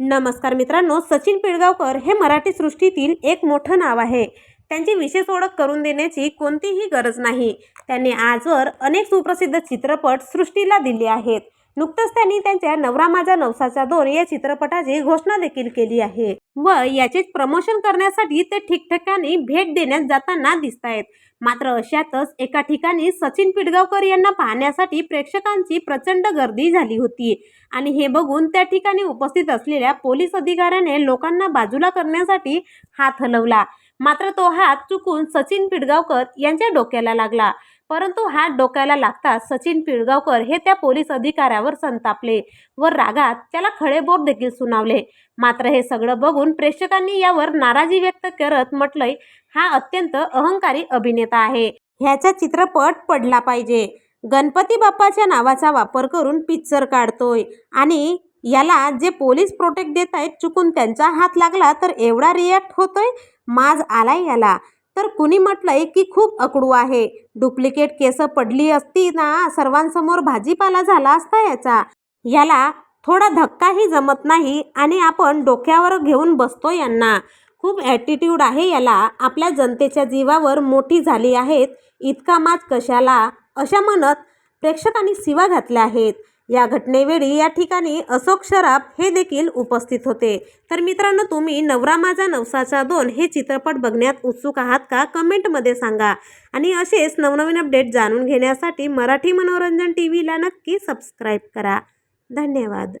नमस्कार मित्रांनो सचिन पिळगावकर हे मराठी सृष्टीतील एक मोठं नाव आहे. त्यांची विशेष ओळख करून देण्याची कोणतीही गरज नाही. त्यांनी आजवर अनेक सुप्रसिद्ध चित्रपट सृष्टीला दिले आहेत. नुकतंच त्यांनी त्यांच्या नवरा माझा नवसाचा दोन या चित्रपटाची घोषणा देखील केली आहे. व याचे प्रमोशन करण्यासाठी ते ठिकठिकाणी भेट देण्यात जाताना दिसत आहेत. मात्र अशातच एका ठिकाणी सचिन पिडगावकर यांना पाहण्यासाठी प्रेक्षकांची प्रचंड गर्दी झाली होती. आणि हे बघून त्या ठिकाणी उपस्थित असलेल्या पोलीस अधिकाऱ्याने लोकांना बाजूला करण्यासाठी हात हलवला. मात्र तो हात चुकून सचिन पिडगावकर यांच्या डोक्याला लागला. परंतु हात डोक्याला लागताच सचिन पिळगावकर हे त्या पोलीस अधिकाऱ्यावर संतापले व रागात त्याला खडेबोर देखील सुनावले. मात्र हे सगळं बघून प्रेक्षकांनी यावर नाराजी व्यक्त करत म्हटलंय हा अत्यंत अहंकारी अभिनेता आहे. ह्याचा चित्रपट पडला पाहिजे. गणपती बाप्पाच्या नावाचा वापर करून पिक्चर काढतोय आणि याला जे पोलीस प्रोटेक्ट देत आहेत चुकून त्यांचा हात लागला तर एवढा रिॲक्ट होतोय? माज आलाय याला. तर कुणी म्हटलंय की खूप अकडू आहे. डुप्लिकेट केसं पडली असती ना सर्वांसमोर भाजीपाला झाला असता याचा. याला थोडा धक्काही जमत नाही आणि आपण डोक्यावर घेऊन बसतो यांना. खूप ॲटिट्यूड आहे याला. आपल्या जनतेच्या जीवावर मोठी झाली आहेत. इतका माज कशाला? अशा म्हणत प्रेक्षकांनी शिवा घातल्या आहेत. या घटनेवेळी या ठिकाणी अशोक शराफ हे देखील उपस्थित होते. तर मित्रांनो तुम्ही नवरा माझा नवसाचा दोन हे चित्रपट बघण्यात उत्सुक आहात का? कमेंटमध्ये सांगा. आणि असेच नवनवीन अपडेट जाणून घेण्यासाठी मराठी मनोरंजन टी व्हीला नक्की सबस्क्राईब करा. धन्यवाद.